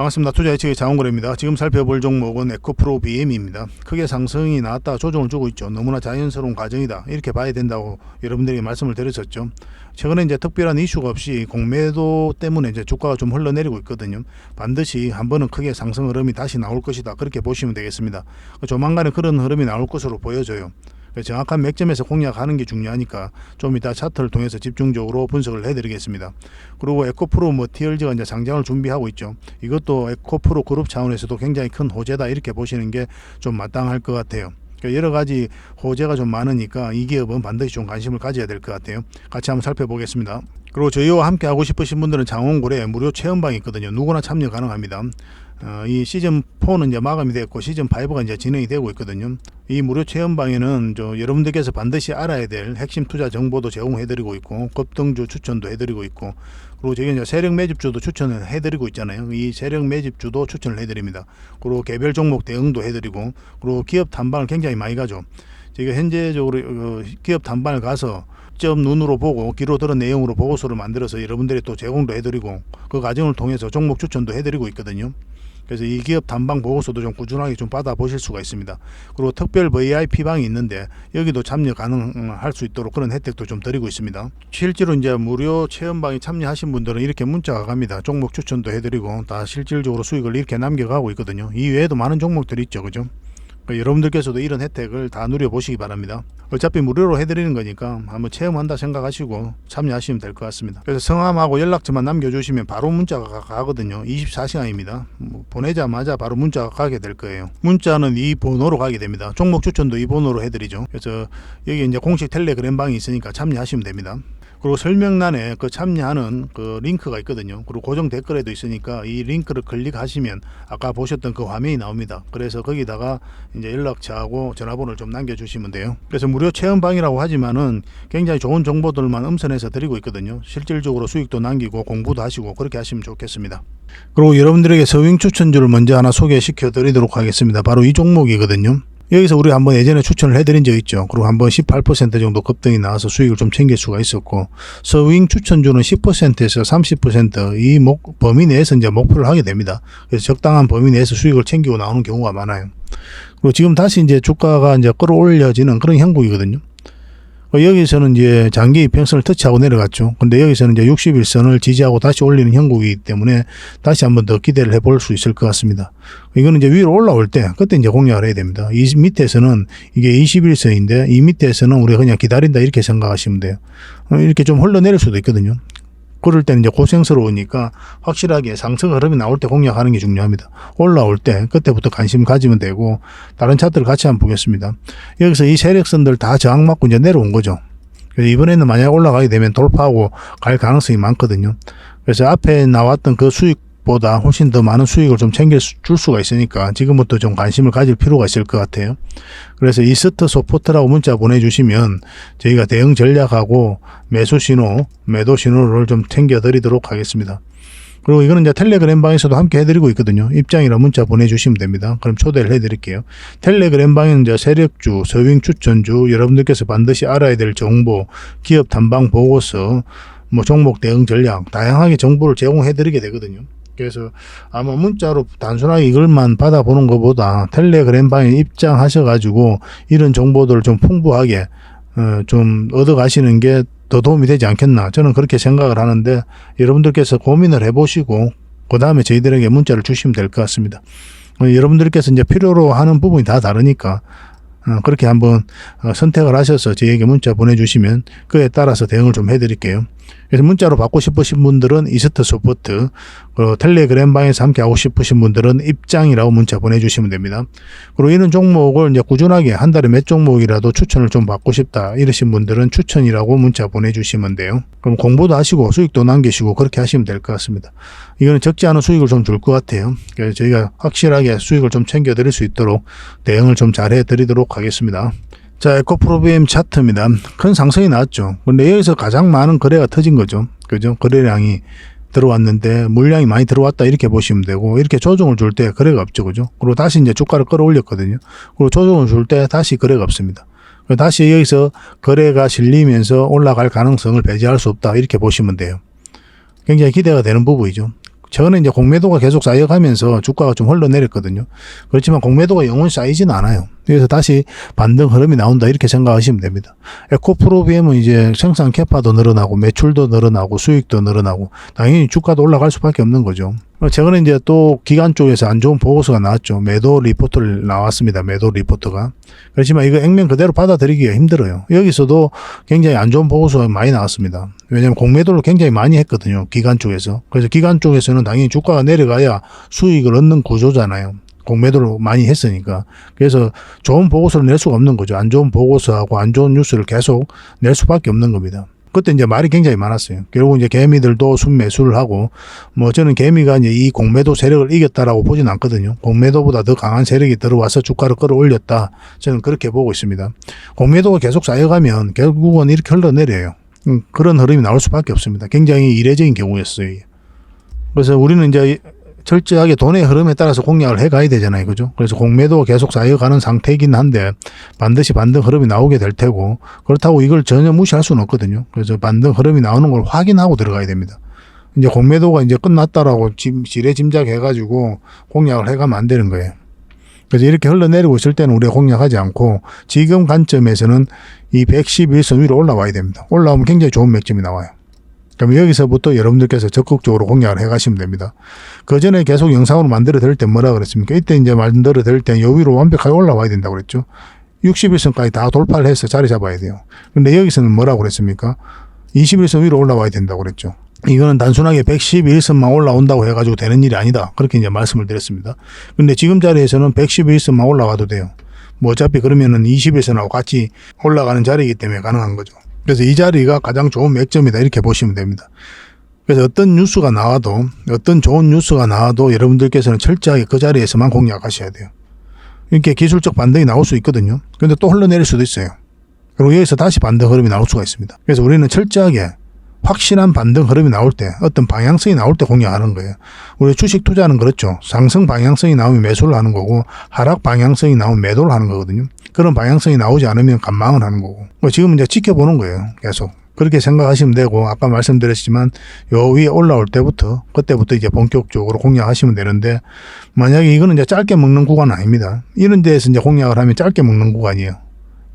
반갑습니다. 투자 예측의 장원거래입니다. 지금 살펴볼 종목은 에코프로 BM입니다. 크게 상승이 나왔다 조정을 주고 있죠. 너무나 자연스러운 과정이다. 이렇게 봐야 된다고 여러분들에게 말씀을 드렸었죠. 최근에 이제 특별한 이슈가 없이 공매도 때문에 이제 주가가 좀 흘러내리고 있거든요. 반드시 한 번은 크게 상승 흐름이 다시 나올 것이다. 그렇게 보시면 되겠습니다. 조만간에 그런 흐름이 나올 것으로 보여져요. 정확한 맥점에서 공략하는 게 중요하니까 좀 이따 차트를 통해서 집중적으로 분석을 해드리겠습니다. 그리고 에코프로 뭐 TLG가 이제 상장을 준비하고 있죠. 이것도 에코프로 그룹 차원에서도 굉장히 큰 호재다 이렇게 보시는 게 좀 마땅할 것 같아요. 그러니까 여러 가지 호재가 좀 많으니까 이 기업은 반드시 좀 관심을 가져야 될 것 같아요. 같이 한번 살펴보겠습니다. 그리고 저희와 함께 하고 싶으신 분들은 장원고래 무료 체험방이 있거든요. 누구나 참여 가능합니다. 어, 이 시즌 4는 이제 마감이 됐고 시즌 5가 이제 진행이 되고 있거든요. 이 무료 체험방에는 저 여러분들께서 반드시 알아야 될 핵심 투자 정보도 제공해드리고 있고 급등주 추천도 해드리고 있고 그리고 저희 이제 세력 매집주도 추천을 해드리고 있잖아요. 이 세력 매집주도 추천을 해드립니다. 그리고 개별 종목 대응도 해드리고 그리고 기업 탐방을 굉장히 많이 가죠. 저희가 현재적으로 어, 기업 탐방을 가서 직접 눈으로 보고 귀로 들은 내용으로 보고서를 만들어서 여러분들이 또 제공도 해드리고 그 과정을 통해서 종목 추천도 해드리고 있거든요. 그래서 이 기업 담방 보고서도 좀 꾸준하게 좀 받아보실 수가 있습니다. 그리고 특별 VIP 방이 있는데 여기도 참여 가능할 수 있도록 그런 혜택도 좀 드리고 있습니다. 실제로 이제 무료 체험방에 참여하신 분들은 이렇게 문자가 갑니다. 종목 추천도 해드리고 다 실질적으로 수익을 이렇게 남겨가고 있거든요. 이 외에도 많은 종목들이 있죠, 그죠? 그러니까 여러분들께서도 이런 혜택을 다 누려보시기 바랍니다. 어차피 무료로 해드리는 거니까 한번 체험한다 생각하시고 참여하시면 될 것 같습니다. 그래서 성함하고 연락처만 남겨주시면 바로 문자가 가거든요. 24시간입니다. 뭐 보내자마자 바로 문자가 가게 될 거예요. 문자는 이 번호로 가게 됩니다. 종목 추천도 이 번호로 해드리죠. 그래서 여기 이제 공식 텔레그램 방이 있으니까 참여하시면 됩니다. 그리고 설명란에 그 참여하는 그 링크가 있거든요. 그리고 고정 댓글에도 있으니까 이 링크를 클릭하시면 아까 보셨던 그 화면이 나옵니다. 그래서 거기다가 이제 연락처하고 전화번호를 좀 남겨주시면 돼요. 그래서 무료 체험방이라고 하지만은 굉장히 좋은 정보들만 음선해서 드리고 있거든요. 실질적으로 수익도 남기고 공부도 하시고 그렇게 하시면 좋겠습니다. 그리고 여러분들에게 서윙 추천주를 먼저 하나 소개시켜 드리도록 하겠습니다. 바로 이 종목이거든요. 여기서 우리 한번 예전에 추천을 해드린 적 있죠. 그리고 한번 18% 정도 급등이 나와서 수익을 좀 챙길 수가 있었고, 서윙 추천주는 10%에서 30%이 목, 범위 내에서 이제 목표를 하게 됩니다. 그래서 적당한 범위 내에서 수익을 챙기고 나오는 경우가 많아요. 그리고 지금 다시 이제 주가가 이제 끌어올려지는 그런 형국이거든요. 어, 여기서는 이제 장기 이평선을 터치하고 내려갔죠. 근데 여기서는 이제 61선을 지지하고 다시 올리는 형국이기 때문에 다시 한번 더 기대를 해볼 수 있을 것 같습니다. 이거는 이제 위로 올라올 때 그때 이제 공략을 해야 됩니다. 이 밑에서는 이게 21선인데 이 밑에서는 우리가 그냥 기다린다 이렇게 생각하시면 돼요. 어, 이렇게 좀 흘러내릴 수도 있거든요. 그럴 때는 이제 고생스러우니까 확실하게 상승 흐름이 나올 때 공략하는 게 중요합니다. 올라올 때 그때부터 관심 가지면 되고 다른 차트를 같이 한번 보겠습니다. 여기서 이 세력선들 다 저항 맞고 이제 내려온 거죠. 그래서 이번에는 만약 올라가게 되면 돌파하고 갈 가능성이 많거든요. 그래서 앞에 나왔던 그 수익 보다 훨씬 더 많은 수익을 좀 챙겨 줄 수가 있으니까 지금부터 좀 관심을 가질 필요가 있을 것 같아요. 그래서 이스트 소포트라고 문자 보내주시면 저희가 대응 전략하고 매수 신호, 매도 신호를 좀 챙겨 드리도록 하겠습니다. 그리고 이거는 이제 텔레그램 방에서도 함께 해드리고 있거든요. 입장이라 문자 보내주시면 됩니다. 그럼 초대를 해드릴게요. 텔레그램 방에는 이제 세력주, 서윙 추천주, 여러분들께서 반드시 알아야 될 정보, 기업 탐방 보고서, 뭐 종목 대응 전략, 다양하게 정보를 제공해드리게 되거든요. 그래서 아마 문자로 단순하게 이걸만 받아보는 것보다 텔레그램 방에 입장하셔가지고 이런 정보들을 좀 풍부하게 어, 좀 얻어가시는 게 더 도움이 되지 않겠나 저는 그렇게 생각을 하는데 여러분들께서 고민을 해보시고 그 다음에 저희들에게 문자를 주시면 될 것 같습니다. 어, 여러분들께서 이제 필요로 하는 부분이 다 다르니까 어, 그렇게 한번 어, 선택을 하셔서 저희에게 문자 보내주시면 그에 따라서 대응을 좀 해드릴게요. 그래서 문자로 받고 싶으신 분들은 이스트 소프트, 그리고 텔레그램 방에서 함께 하고 싶으신 분들은 입장이라고 문자 보내주시면 됩니다. 그리고 이런 종목을 이제 꾸준하게 한 달에 몇 종목이라도 추천을 좀 받고 싶다 이러신 분들은 추천이라고 문자 보내주시면 돼요. 그럼 공부도 하시고 수익도 남기시고 그렇게 하시면 될 것 같습니다. 이거는 적지 않은 수익을 좀 줄 것 같아요. 그래서 저희가 확실하게 수익을 좀 챙겨드릴 수 있도록 대응을 좀 잘해 드리도록 하겠습니다. 자, 에코프로비엠 차트입니다. 큰 상승이 나왔죠. 근데 여기서 가장 많은 거래가 터진 거죠. 그죠? 거래량이 들어왔는데 물량이 많이 들어왔다 이렇게 보시면 되고 이렇게 조정을 줄 때 거래가 없죠. 그죠? 그리고 다시 이제 주가를 끌어올렸거든요. 그리고 조정을 줄 때 다시 거래가 없습니다. 다시 여기서 거래가 실리면서 올라갈 가능성을 배제할 수 없다 이렇게 보시면 돼요. 굉장히 기대가 되는 부분이죠. 최근에 이제 공매도가 계속 쌓여가면서 주가가 좀 흘러내렸거든요. 그렇지만 공매도가 영원히 쌓이지는 않아요. 그래서 다시 반등 흐름이 나온다 이렇게 생각하시면 됩니다. 에코프로비엠은 이제 생산 캐파도 늘어나고 매출도 늘어나고 수익도 늘어나고 당연히 주가도 올라갈 수밖에 없는 거죠. 어, 최근에 이제 또 기관 쪽에서 안 좋은 보고서가 나왔죠. 매도 리포트를 나왔습니다. 매도 리포트가. 그렇지만 이거 액면 그대로 받아들이기가 힘들어요. 여기서도 굉장히 안 좋은 보고서가 많이 나왔습니다. 왜냐하면 공매도를 굉장히 많이 했거든요. 기관 쪽에서. 그래서 기관 쪽에서는 당연히 주가가 내려가야 수익을 얻는 구조잖아요. 공매도를 많이 했으니까. 그래서 좋은 보고서를 낼 수가 없는 거죠. 안 좋은 보고서하고 안 좋은 뉴스를 계속 낼 수밖에 없는 겁니다. 그때 이제 말이 굉장히 많았어요. 결국 이제 개미들도 순매수를 하고 뭐 저는 개미가 이제 이 공매도 세력을 이겼다라고 보진 않거든요. 공매도보다 더 강한 세력이 들어와서 주가를 끌어올렸다. 저는 그렇게 보고 있습니다. 공매도가 계속 쌓여가면 결국은 이렇게 흘러내려요. 음, 그런 흐름이 나올 수밖에 없습니다. 굉장히 이례적인 경우였어요. 그래서 우리는 이제 철저하게 돈의 흐름에 따라서 공략을 해 가야 되잖아요. 그죠? 그래서 공매도가 계속 쌓여가는 상태이긴 한데 반드시 반등 흐름이 나오게 될 테고 그렇다고 이걸 전혀 무시할 수는 없거든요. 그래서 반등 흐름이 나오는 걸 확인하고 들어가야 됩니다. 이제 공매도가 이제 끝났다라고 짐, 지레 짐작해가지고 공략을 해가면 안 되는 거예요. 그래서 이렇게 흘러내리고 있을 때는 우리가 공략하지 않고 지금 관점에서는 이 111선 위로 올라와야 됩니다. 올라오면 굉장히 좋은 맥점이 나와요. 그럼 여기서부터 여러분들께서 적극적으로 공략을 해 가시면 됩니다. 그 전에 계속 영상으로 만들어 드릴 때 뭐라 그랬습니까? 이때 이제 만들어 드릴 때요 위로 완벽하게 올라와야 된다고 그랬죠. 61선까지 다 돌파를 해서 자리 잡아야 돼요. 근데 여기서는 뭐라고 그랬습니까? 21선 위로 올라와야 된다고 그랬죠. 이거는 단순하게 111선만 올라온다고 해가지고 되는 일이 아니다. 그렇게 이제 말씀을 드렸습니다. 근데 지금 자리에서는 111선만 올라와도 돼요. 뭐 어차피 그러면은 21선하고 같이 올라가는 자리이기 때문에 가능한 거죠. 그래서 이 자리가 가장 좋은 맥점이다. 이렇게 보시면 됩니다. 그래서 어떤 뉴스가 나와도 어떤 좋은 뉴스가 나와도 여러분들께서는 철저하게 그 자리에서만 공략하셔야 돼요. 이렇게 기술적 반등이 나올 수 있거든요. 근데 또 흘러내릴 수도 있어요. 그리고 여기서 다시 반등 흐름이 나올 수가 있습니다. 그래서 우리는 철저하게 확실한 반등 흐름이 나올 때 어떤 방향성이 나올 때 공략하는 거예요. 우리 주식 투자는 그렇죠. 상승 방향성이 나오면 매수를 하는 거고 하락 방향성이 나오면 매도를 하는 거거든요. 그런 방향성이 나오지 않으면 감망을 하는 거고 뭐 지금 이제 지켜보는 거예요. 계속. 그렇게 생각하시면 되고 아까 말씀드렸지만 요 위에 올라올 때부터 그때부터 이제 본격적으로 공략하시면 되는데 만약에 이거는 이제 짧게 먹는 구간은 아닙니다. 이런 데에서 이제 공략을 하면 짧게 먹는 구간이에요.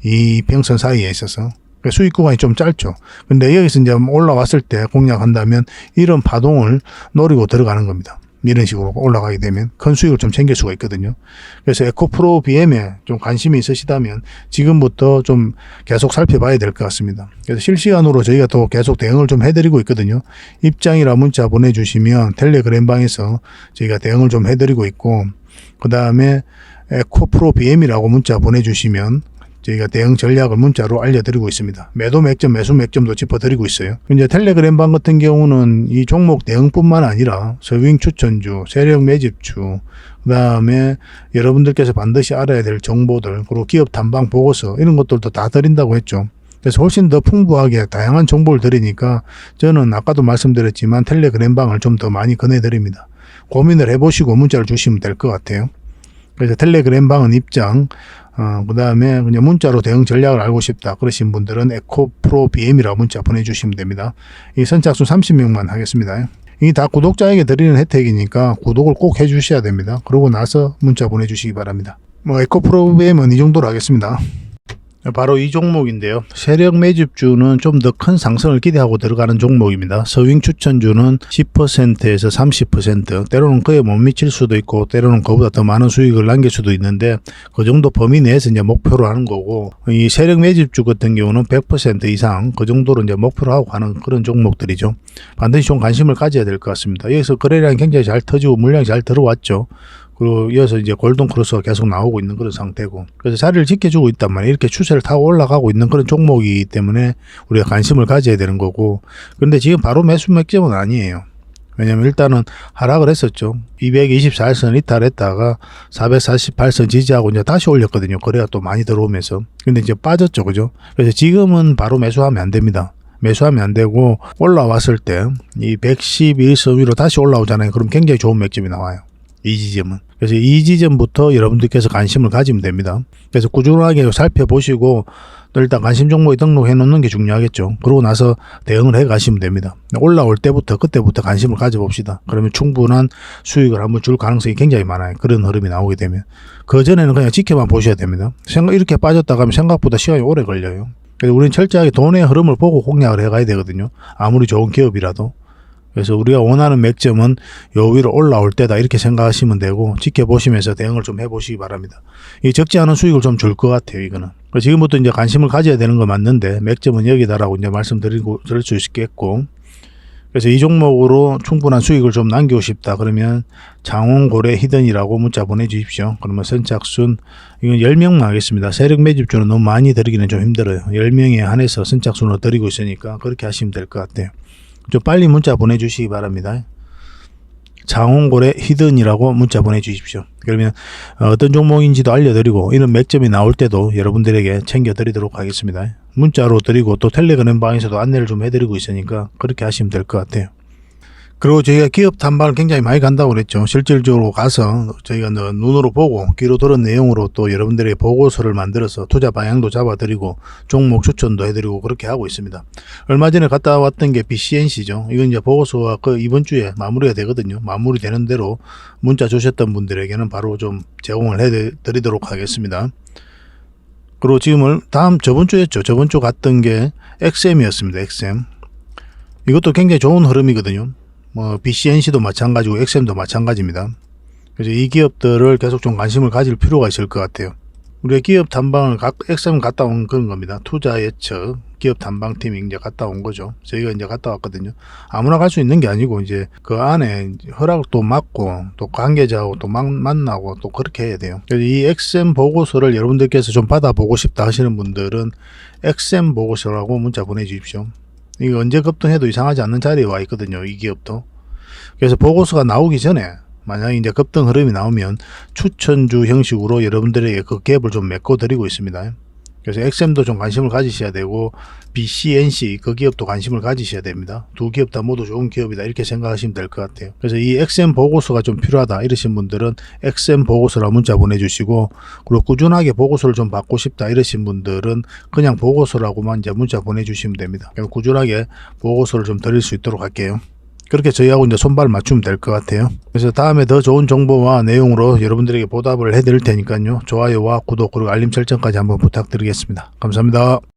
이 평선 사이에 있어서 수익 구간이 좀 짧죠. 근데 여기서 이제 올라왔을 때 공략한다면 이런 파동을 노리고 들어가는 겁니다. 이런 식으로 올라가게 되면 큰 수익을 좀 챙길 수가 있거든요. 그래서 에코프로 BM에 좀 관심이 있으시다면 지금부터 좀 계속 살펴봐야 될 것 같습니다. 그래서 실시간으로 저희가 또 계속 대응을 좀 해드리고 있거든요. 입장이라 문자 보내주시면 텔레그램 방에서 저희가 대응을 좀 해드리고 있고 그 다음에 에코프로 BM이라고 문자 보내주시면 저희가 대응 전략을 문자로 알려드리고 있습니다. 매도 맥점, 매수 맥점도 짚어드리고 있어요. 이제 텔레그램 방 같은 경우는 이 종목 대응뿐만 아니라 서윙 추천주, 세력 매집주, 그 다음에 여러분들께서 반드시 알아야 될 정보들, 그리고 기업 탐방 보고서 이런 것들도 다 드린다고 했죠. 그래서 훨씬 더 풍부하게 다양한 정보를 드리니까 저는 아까도 말씀드렸지만 텔레그램 방을 좀 더 많이 권해드립니다. 고민을 해보시고 문자를 주시면 될 것 같아요. 그래서 텔레그램 방은 입장, 어, 그 다음에 그냥 문자로 대응 전략을 알고 싶다. 그러신 분들은 에코프로 BM이라고 문자 보내주시면 됩니다. 이 선착순 30명만 하겠습니다. 이다 구독자에게 드리는 혜택이니까 구독을 꼭 해주셔야 됩니다. 그러고 나서 문자 보내주시기 바랍니다. 뭐 에코프로 BM은 이 정도로 하겠습니다. 바로 이 종목인데요. 세력 매집주는 좀 더 큰 상승을 기대하고 들어가는 종목입니다. 서윙 추천주는 10%에서 30% 때로는 그에 못 미칠 수도 있고 때로는 그보다 더 많은 수익을 남길 수도 있는데 그 정도 범위 내에서 이제 목표로 하는 거고 이 세력 매집주 같은 경우는 100% 이상 그 정도로 이제 목표로 하고 가는 그런 종목들이죠. 반드시 좀 관심을 가져야 될 것 같습니다. 여기서 거래량이 굉장히 잘 터지고 물량이 잘 들어왔죠. 그리고 이어서 이제 골든 크로스가 계속 나오고 있는 그런 상태고 그래서 자리를 지켜주고 있단 말이에요. 이렇게 추세를 타고 올라가고 있는 그런 종목이기 때문에 우리가 관심을 가져야 되는 거고 그런데 지금 바로 매수 맥점은 아니에요. 왜냐면 일단은 하락을 했었죠. 224선 이탈했다가 448선 지지하고 이제 다시 올렸거든요. 거래가 또 많이 들어오면서. 근데 이제 빠졌죠. 그죠? 그래서 지금은 바로 매수하면 안 됩니다. 매수하면 안 되고 올라왔을 때 이 111선 위로 다시 올라오잖아요. 그럼 굉장히 좋은 맥점이 나와요 이 지점은. 그래서 이 지점부터 여러분들께서 관심을 가지면 됩니다. 그래서 꾸준하게 살펴보시고 또 일단 관심 종목에 등록해 놓는 게 중요하겠죠. 그러고 나서 대응을 해 가시면 됩니다. 올라올 때부터 그때부터 관심을 가져봅시다. 그러면 충분한 수익을 한번 줄 가능성이 굉장히 많아요. 그런 흐름이 나오게 되면. 그 전에는 그냥 지켜만 보셔야 됩니다. 생각 이렇게 빠졌다 가면 생각보다 시간이 오래 걸려요. 그래서 우리는 철저하게 돈의 흐름을 보고 공략을 해 가야 되거든요. 아무리 좋은 기업이라도. 그래서 우리가 원하는 맥점은 요 위로 올라올 때다 이렇게 생각하시면 되고 지켜보시면서 대응을 좀 해보시기 바랍니다. 이 적지 않은 수익을 좀 줄 것 같아요 이거는. 지금부터 이제 관심을 가져야 되는 거 맞는데 맥점은 여기다라고 이제 말씀드리고 드릴 수 있겠고. 그래서 이 종목으로 충분한 수익을 좀 남기고 싶다 그러면 장원고래 히든이라고 문자 보내주십시오. 그러면 선착순 이건 10명만 하겠습니다. 세력 매집주는 너무 많이 드리기는 좀 힘들어요. 10명에 한해서 선착순으로 드리고 있으니까 그렇게 하시면 될 것 같아요. 좀 빨리 문자 보내주시기 바랍니다. 장원고래 히든이라고 문자 보내주십시오. 그러면 어, 어떤 종목인지도 알려드리고 이런 맥점이 나올 때도 여러분들에게 챙겨드리도록 하겠습니다. 문자로 드리고 또 텔레그램 방에서도 안내를 좀 해드리고 있으니까 그렇게 하시면 될 것 같아요. 그리고 저희가 기업 탐방을 굉장히 많이 간다고 그랬죠. 실질적으로 가서 저희가 너- 눈으로 보고 귀로 들은 내용으로 또 여러분들의 보고서를 만들어서 투자 방향도 잡아드리고 종목 추천도 해드리고 그렇게 하고 있습니다. 얼마 전에 갔다 왔던 게 BCNC죠. 이건 이제 보고서가 그 이번 주에 마무리가 되거든요. 마무리 되는 대로 문자 주셨던 분들에게는 바로 좀 제공을 해드리도록 하겠습니다. 그리고 지금을 다음 저번 주였죠. 저번 주 갔던 게 XM이었습니다. XM. 이것도 굉장히 좋은 흐름이거든요. 뭐 BCNC도 마찬가지고 XM도 마찬가지입니다. 그래서 이 기업들을 계속 좀 관심을 가질 필요가 있을 것 같아요. 우리가 기업 탐방을 각 XM 갔다 온 그런 겁니다. 투자 예측 기업 탐방팀이 이제 갔다 온 거죠. 저희가 이제 갔다 왔거든요. 아무나 갈 수 있는 게 아니고 이제 그 안에 허락도 받고 또 관계자하고 또 막- 만나고 또 그렇게 해야 돼요. 그래서 이 XM 보고서를 여러분들께서 좀 받아보고 싶다 하시는 분들은 XM 보고서라고 문자 보내주십시오. 이거 언제 급등해도 이상하지 않는 자리에 와 있거든요. 이 기업도. 그래서 보고서가 나오기 전에 만약에 이제 급등 흐름이 나오면 추천주 형식으로 여러분들에게 그 갭을 좀 메꿔 드리고 있습니다. 그래서 XM도 좀 관심을 가지셔야 되고 BCNC 그 기업도 관심을 가지셔야 됩니다. 두 기업 다 모두 좋은 기업이다 이렇게 생각하시면 될 것 같아요. 그래서 이 XM 보고서가 좀 필요하다 이러신 분들은 XM 보고서라 문자 보내주시고 그리고 꾸준하게 보고서를 좀 받고 싶다 이러신 분들은 그냥 보고서라고만 이제 문자 보내주시면 됩니다. 꾸준하게 보고서를 좀 드릴 수 있도록 할게요. 그렇게 저희하고 이제 손발 맞추면 될 것 같아요. 그래서 다음에 더 좋은 정보와 내용으로 여러분들에게 보답을 해드릴 테니까요. 좋아요와 구독 그리고 알림 설정까지 한번 부탁드리겠습니다. 감사합니다.